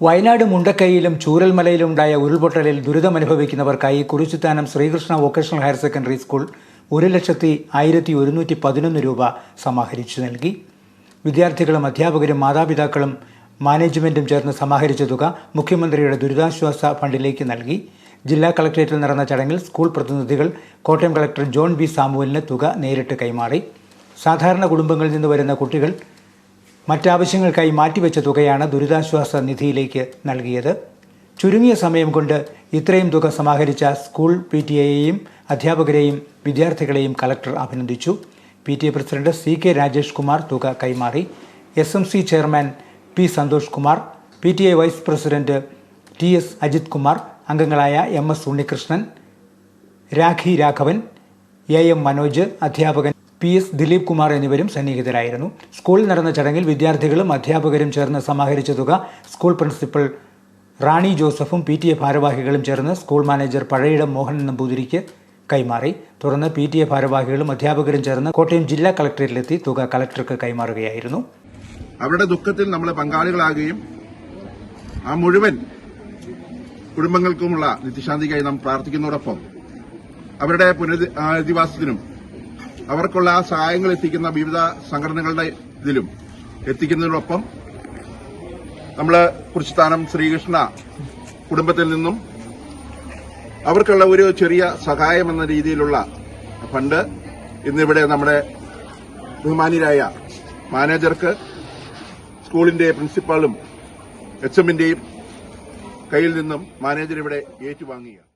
വയനാട് മുണ്ടക്കൈയിലും ചൂരൽമലയിലും ഉണ്ടായ ഉരുൾപൊട്ടലിൽ ദുരിതമനുഭവിക്കുന്നവർക്കായി Kurichithanam Sreekrishna vocational higher secondary school ഒരു ലക്ഷത്തി ആയിരത്തി ഒരുന്നൂറ്റി പതിനൊന്ന് രൂപ സമാഹരിച്ചു നൽകി. വിദ്യാർത്ഥികളും അധ്യാപകരും മാതാപിതാക്കളും മാനേജ്മെന്റും ചേർന്ന് സമാഹരിച്ച തുക മുഖ്യമന്ത്രിയുടെ ദുരിതാശ്വാസ ഫണ്ടിലേക്ക് നൽകി. ജില്ലാ കളക്ടറേറ്റിൽ നടന്ന ചടങ്ങിൽ സ്കൂൾ പ്രതിനിധികൾ കോട്ടയം കളക്ടർ ജോൺ ബി സാമുവലിന് തുക നേരിട്ട് കൈമാറി. സാധാരണ കുടുംബങ്ങളിൽ നിന്ന് വരുന്ന കുട്ടികൾ മറ്റാവശ്യങ്ങൾക്കായി മാറ്റിവെച്ച തുകയാണ് ദുരിതാശ്വാസ നിധിയിലേക്ക് നൽകിയത്. ചുരുങ്ങിയ സമയം കൊണ്ട് ഇത്രയും തുക സമാഹരിച്ച സ്കൂൾ പി ടി എയെയും അധ്യാപകരെയും വിദ്യാർത്ഥികളെയും കലക്ടർ അഭിനന്ദിച്ചു. P T A president C K Rajesh Kumar തുക കൈമാറി. S M C chairman P Santhosh Kumar P T A vice president T S Ajith Kumar അംഗങ്ങളായ M S Unnikrishnan Rakhi Raghavan A M Manoj അധ്യാപകൻ P S Dileep Kumar എന്നിവരും സന്നിഹിതരായിരുന്നു. സ്കൂളിൽ നടന്ന ചടങ്ങിൽ വിദ്യാർത്ഥികളും അധ്യാപകരും ചേർന്ന് സമാഹരിച്ച തുക സ്കൂൾ പ്രിൻസിപ്പൽ റാണി ജോസഫും പി ടി എ ഭാരവാഹികളും ചേർന്ന് സ്കൂൾ മാനേജർ പഴയിടം മോഹൻ നമ്പൂതിരിക്ക് കൈമാറി. തുടർന്ന് പി ടി എ ഭാരവാഹികളും അധ്യാപകരും ചേർന്ന് കോട്ടയം ജില്ലാ കളക്ടറേറ്റിലെത്തി തുക കളക്ടർക്ക് കൈമാറുകയായിരുന്നു. അവരുടെ ദുഃഖത്തിൽ നമ്മൾ പങ്കാളികളാകുകയും ആ മുഴുവൻ കുടുംബങ്ങൾക്കുമുള്ള നിത്യശാന്തിക്കായി നാം പ്രാർത്ഥിക്കുന്നതോടൊപ്പം അവരുടെ പുനരധിവാസത്തിനും അവർക്കുള്ള ആ സഹായങ്ങൾ എത്തിക്കുന്ന വിവിധ സംഘടനകളുടെ ഇതിലും എത്തിക്കുന്നതിനൊപ്പം നമ്മൾ സ്ഥാനം ശ്രീകൃഷ്ണ കുടുംബത്തിൽ നിന്നും അവർക്കുള്ള ഒരു ചെറിയ സഹായം എന്ന രീതിയിലുള്ള ഫണ്ട് ഇന്നിവിടെ നമ്മുടെ ബഹുമാനിരായ മാനേജർക്ക് സ്കൂളിന്റെ പ്രിൻസിപ്പാളും എച്ച് എമ്മിന്റെയും കയ്യിൽ നിന്നും മാനേജർ ഇവിടെ ഏറ്റുവാങ്ങുകയാണ്.